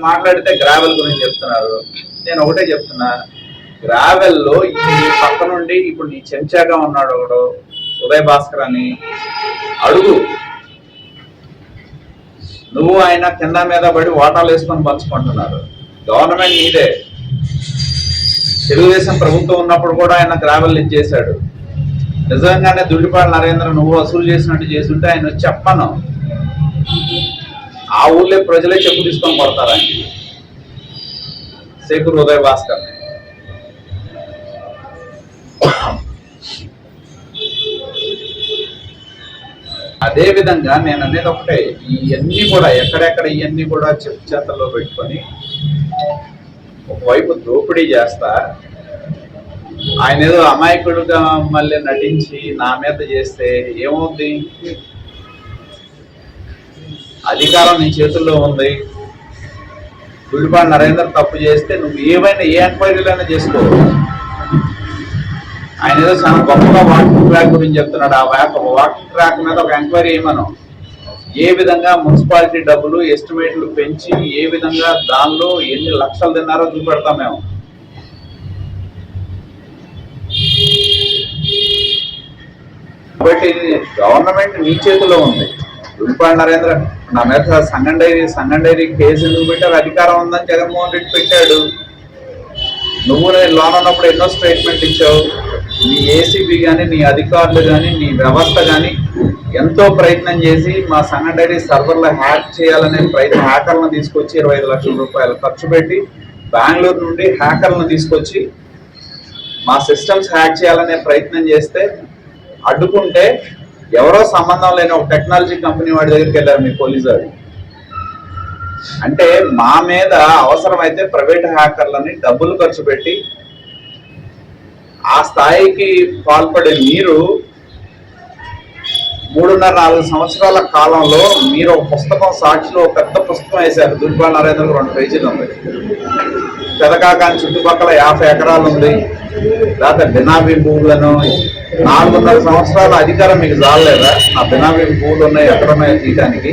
మాట్లాడితే గ్రావెల్ గురించి చెప్తున్నారు. నేను ఒకటే చెప్తున్నా గ్రావెల్లో ఈ పక్క నుండి ఇప్పుడు నీ చెంచాగా ఉన్నాడు ఒకడు ఉదయ్ భాస్కర్ అని. అడుగు. నువ్వు ఆయన కింద మీద పడి వాటాలు వేసుకొని పంచుకుంటున్నారు. గవర్నమెంట్ నీదే. తెలుగుదేశం ప్రభుత్వం ఉన్నప్పుడు కూడా ఆయన గ్రావెల్ ఇచ్చేశాడు నిజంగానే దుడ్డిపాడు నరేంద్ర నువ్వు వసూలు చేసినట్టు చేస్తుంటే ఆయన చెప్పను. ఆ ఊళ్ళో ప్రజలే చెప్పు తీసుకొని కొడతారు ఆయన శేఖర్ ఉదయ్ భాస్కర్. అదే విధంగా నేను అనేది ఒకటే ఇవన్నీ కూడా ఎక్కడెక్కడ ఇవన్నీ కూడా చెప్పు చేతల్లో పెట్టుకొని ఒకవైపు దోపిడీ చేస్తా ఆయన ఏదో అమాయకుడుగా మళ్ళీ నటించి నా మీద చేస్తే ఏమవుద్ది? అధికారం నీ చేతుల్లో ఉంది. గుడిపాడు నరేందర్ తప్పు చేస్తే నువ్వు ఏమైనా ఏ ఎంక్వైరీలైనా చేసుకో. ఆయన ఏదో చాలా గొప్పగా వాకింగ్ ట్రాక్ గురించి చెప్తున్నాడు. ఆ వ్యాక్ వాకింగ్ ట్రాక్ మీద ఒక ఎంక్వైరీ ఏమను. ఏ విధంగా మున్సిపాలిటీ డబ్బులు ఎస్టిమేట్లు పెంచి ఏ విధంగా దానిలో ఎన్ని లక్షలు తిన్నారో చూపెడతాం మేము. కాబట్టి గవర్నమెంట్ నీ చేతిలో ఉంది. గుడిపాడు నరేంద్ర నా మీద Sangam dairy Sangam dairy case ఎందుకు పెట్టారు అధికారం ఉందని జగన్మోహన్ రెడ్డి పెట్టాడు. నువ్వు నేను లోన్ ఉన్నప్పుడు ఎన్నో స్టేట్మెంట్ ఇచ్చావు. నీ ఏసీబీ కానీ నీ అధికారులు కానీ నీ వ్యవస్థ కానీ ఎంతో ప్రయత్నం చేసి మా సంగం డైరీ సర్వర్లో హ్యాక్ చేయాలనే ప్రయత్నం హ్యాకర్లను తీసుకొచ్చి ఇరవై ఐదు లక్షల రూపాయలు ఖర్చు పెట్టి బెంగళూరు నుండి హ్యాకర్లను తీసుకొచ్చి మా సిస్టమ్స్ హ్యాక్ చేయాలనే ప్రయత్నం చేస్తే అడ్డుకుంటే ఎవరో సంబంధం లేని ఒక టెక్నాలజీ కంపెనీ వాడి దగ్గరికి వెళ్ళారు మీ పోలీసు వాడు అంటే మా మీద అవసరమైతే ప్రైవేట్ హ్యాకర్లని డబ్బులు ఖర్చు పెట్టి ఆ స్థాయికి పాల్పడే మీరు మూడున్నర నాలుగు సంవత్సరాల కాలంలో మీరు ఒక పుస్తకం సాక్షిలో ఒక పెద్ద పుస్తకం వేశారు. దుర్బా నరేంద్రకు రెండు పేజీలు ఉంది. పెదకాకాని చుట్టుపక్కల యాభై ఎకరాలు ఉంది. లేకపోతే బినాబీ భూములను నాలుగున్నర సంవత్సరాల అధికారం మీకు జాలలేదా? ఆ బినామీ భూములు ఉన్నాయి ఎక్కడ ఉన్నాయో తీయడానికి